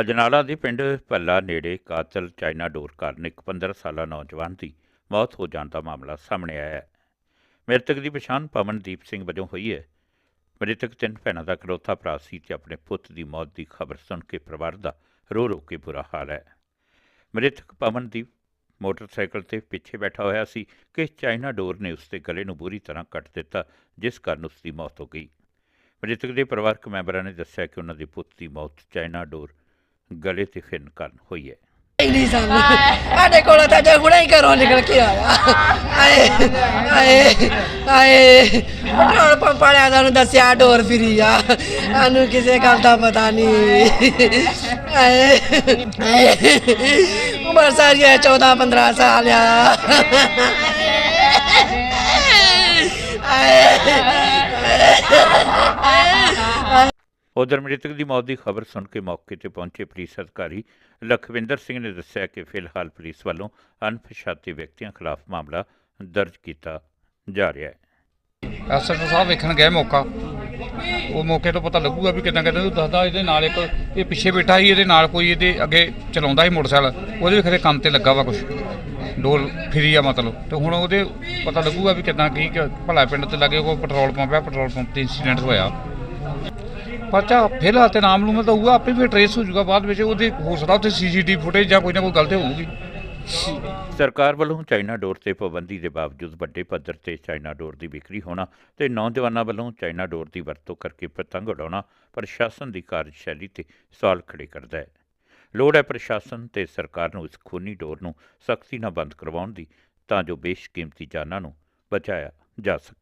ਅਜਨਾਲਾ ਦੇ ਪਿੰਡ ਭੱਲਾ ਨੇੜੇ ਕਾਤਲ ਚਾਈਨਾ ਡੋਰ ਕਾਰਨ ਇੱਕ 15 ਸਾਲਾ ਨੌਜਵਾਨ ਦੀ ਮੌਤ ਹੋ ਜਾਣ ਦਾ ਮਾਮਲਾ ਸਾਹਮਣੇ ਆਇਆ ਹੈ। ਮ੍ਰਿਤਕ ਦੀ ਪਛਾਣ ਪਵਨਦੀਪ ਸਿੰਘ ਵਜੋਂ ਹੋਈ ਹੈ। ਮ੍ਰਿਤਕ ਤਿੰਨ ਭੈਣਾਂ ਦਾ ਇਕਲੌਤਾ ਭਰਾ ਸੀ ਤੇ ਆਪਣੇ ਪੁੱਤ ਦੀ ਮੌਤ ਦੀ ਖਬਰ ਸੁਣ ਕੇ ਪਰਿਵਾਰ ਦਾ ਰੋ ਰੋ ਕੇ ਬੁਰਾ ਹਾਲ ਹੈ। ਮ੍ਰਿਤਕ ਪਵਨਦੀਪ ਮੋਟਰਸਾਈਕਲ ਤੇ ਪਿੱਛੇ ਬੈਠਾ ਹੋਇਆ ਸੀ ਕਿ ਚਾਈਨਾ ਡੋਰ ਨੇ ਉਸ ਦੇ ਗਲੇ ਨੂੰ ਬੁਰੀ ਤਰ੍ਹਾਂ ਕੱਟ ਦਿੱਤਾ, ਜਿਸ ਕਾਰਨ ਉਸ ਦੀ ਮੌਤ ਹੋ ਗਈ। ਮ੍ਰਿਤਕ ਦੇ ਪਰਿਵਾਰਕ ਮੈਂਬਰਾਂ ਨੇ ਦੱਸਿਆ ਕਿ ਉਹਨਾਂ ਦੇ ਪੁੱਤ ਦੀ ਮੌਤ ਚਾਈਨਾ ਡੋਰ ਗਲੇ ਤੇ ਫਿਰਨ ਕਾਰਨ, ਹੋਈ ਹੈ ਹੀ ਨਹੀਂ ਸਾਨੂੰ। ਸਾਡੇ ਕੋਲ ਤਾਂ ਜੇ ਹੁਣੇ ਹੀ ਘਰੋਂ ਨਿਕਲ ਕੇ ਆਇਆ। ਆਏ ਆਏ ਆਏ। ਪੈਟਰੋਲ ਪੰਪ ਵਾਲਿਆਂ ਦਾ ਨੂੰ ਦੱਸਿਆ, ਡੋਰ ਫਿਰੀ ਆ। ਸਾਨੂੰ ਕਿਸੇ ਗੱਲ ਦਾ ਪਤਾ ਨਹੀਂ। ਆਏ ਆਏ। ਉਮਰ ਸਾਰੀ 14 15 ਸਾਲ ਆ। ਉਧਰ ਮ੍ਰਿਤਕ ਦੀ ਮੌਤ ਦੀ ਖਬਰ ਸੁਣ ਕੇ ਮੌਕੇ ਤੇ ਪਹੁੰਚੇ ਪੁਲਿਸ ਅਧਿਕਾਰੀ ਲਖਵਿੰਦਰ ਸਿੰਘ ਨੇ ਦੱਸਿਆ ਕਿ ਫਿਲਹਾਲ ਪੁਲਿਸ ਵੱਲੋਂ ਅਣਪਛਾਤੇ ਵਿਅਕਤੀਆਂ ਖਿਲਾਫ ਮਾਮਲਾ ਦਰਜ ਕੀਤਾ ਜਾ ਰਿਹਾ ਹੈ। ਐਸਐਸਓ ਸਾਹਿਬ ਵੇਖਣ ਗਏ ਮੌਕਾ। ਉਹ ਮੌਕੇ ਤੋਂ ਪਤਾ ਲੱਗੂਗਾ ਵੀ ਕਿਦਾਂ ਕਿਦਾਂ ਉਹ ਦੱਸਦਾ, ਇਹਦੇ ਨਾਲ ਇੱਕ, ਇਹ ਪਿੱਛੇ ਬੈਠਾ ਸੀ, ਇਹਦੇ ਨਾਲ ਕੋਈ ਇਹਦੇ ਅੱਗੇ ਚਲਾਉਂਦਾ ਸੀ ਮੋਟਰਸਾਈਕਲ। ਉਹਦੇ ਵੀ ਖਰੇ ਕੰਮ ਤੇ ਲੱਗਾ ਵਾ ਕੁਝ ਡੋਲ ਫਰੀ ਆ ਮਤਲਬ। ਤੇ ਹੁਣ ਉਹਦੇ ਪਤਾ ਲੱਗੂਗਾ ਵੀ ਕਿਦਾਂ ਕੀ ਕਿ, ਭਲਾ ਪਿੰਡ ਤੇ ਲੱਗੇ ਕੋਈ ਪੈਟਰੋਲ ਪੰਪ ਆ, ਪੈਟਰੋਲ ਪੰਪ ਤੇ ਇਨਸੀਡੈਂਟ ਹੋਇਆ। ਪਰਚਾ ਫਿਲਹਾਲ ਤੇ ਨਾਮ ਨੂੰ ਤਾਂ ਹੋਊਗਾ, ਆਪੇ ਵੀ ਟਰੇਸ ਹੋ ਜਾਊਗਾ, ਬਾਅਦ ਵਿੱਚ ਉਹਦੇ ਹੋ ਸਕਦਾ ਉੱਥੇ ਸੀਸੀਟੀਵੀ ਫੁਟੇਜ ਜਾਂ ਕੋਈ ਨਾ ਕੋਈ ਗਲਤੀ ਹੋਊਗੀ। ਸਰਕਾਰ ਵੱਲੋਂ ਚਾਈਨਾ ਡੋਰ ਤੇ ਪਾਬੰਦੀ ਦੇ ਬਾਵਜੂਦ ਵੱਡੇ ਪੱਧਰ ਤੇ ਚਾਈਨਾ ਡੋਰ ਦੀ ਵਿਕਰੀ ਹੋਣਾ ਤੇ ਨੌਜਵਾਨਾਂ ਵੱਲੋਂ ਚਾਈਨਾ ਡੋਰ ਦੀ ਵਰਤੋਂ ਕਰਕੇ ਪਤੰਗ ਉਡਾਉਣਾ ਪ੍ਰਸ਼ਾਸਨ ਦੀ ਕਾਰਜਸ਼ੈਲੀ ਤੇ ਸਵਾਲ ਖੜੇ ਕਰਦਾ ਹੈ। ਲੋੜ ਹੈ ਪ੍ਰਸ਼ਾਸਨ ਤੇ ਸਰਕਾਰ ਨੂੰ ਇਸ ਖੂਨੀ ਡੋਰ ਨੂੰ ਸਖਤੀ ਨਾਲ ਬੰਦ ਕਰਵਾਉਣ ਦੀ ਤਾਂ ਜੋ ਬੇਸ਼ਕੀਮਤੀ ਜਾਨਾਂ ਨੂੰ ਬਚਾਇਆ ਜਾ ਸਕੇ।